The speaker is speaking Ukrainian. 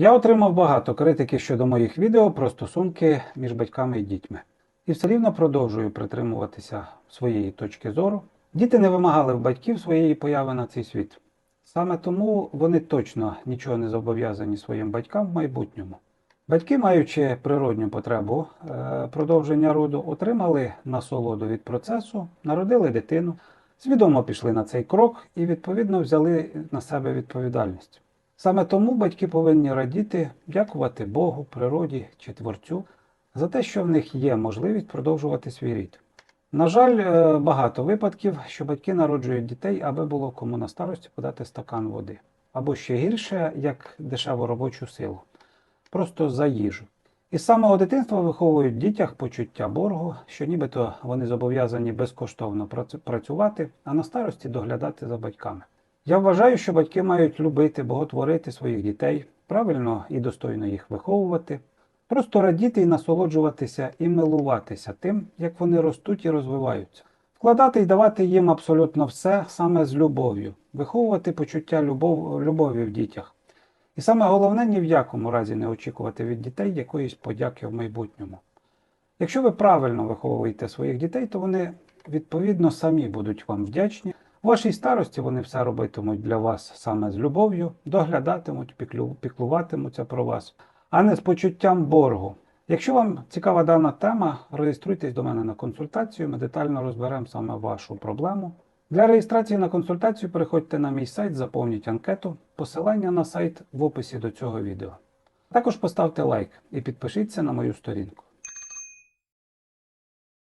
Я отримав багато критики щодо моїх відео про стосунки між батьками і дітьми. І все рівно продовжую притримуватися своєї точки зору. Діти не вимагали в батьків своєї появи на цей світ. Саме тому вони точно нічого не зобов'язані своїм батькам в майбутньому. Батьки, маючи природню потребу е, продовження роду, отримали насолоду від процесу, народили дитину, свідомо пішли на цей крок і відповідно взяли на себе відповідальність. Саме тому батьки повинні радіти, дякувати Богу, природі чи творцю за те, що в них є можливість продовжувати свій рід. На жаль, е, багато випадків, що батьки народжують дітей, аби було кому на старості подати стакан води, або ще гірше, як дешеву робочу силу, просто за їжу. І з самого дитинства виховують в дітях почуття боргу, що нібито вони зобов'язані безкоштовно працювати, а на старості доглядати за батьками. Я вважаю, що батьки мають любити, боготворити своїх дітей, правильно і достойно їх виховувати, просто радіти і насолоджуватися і милуватися тим, як вони ростуть і розвиваються, вкладати і давати їм абсолютно все саме з любов'ю, виховувати почуття любов, любові в дітях. І саме головне ні в якому разі не очікувати від дітей якоїсь подяки в майбутньому. Якщо ви правильно виховуєте своїх дітей, то вони відповідно самі будуть вам вдячні. У вашій старості вони все робитимуть для вас саме з любов'ю, доглядатимуть, піклуватимуться про вас, а не з почуттям боргу. Якщо вам цікава дана тема, реєструйтесь до мене на консультацію, ми детально розберемо саме вашу проблему. Для реєстрації на консультацію переходьте на мій сайт, заповніть анкету. Посилання на сайт в описі до цього відео. Також поставте лайк і підпишіться на мою сторінку.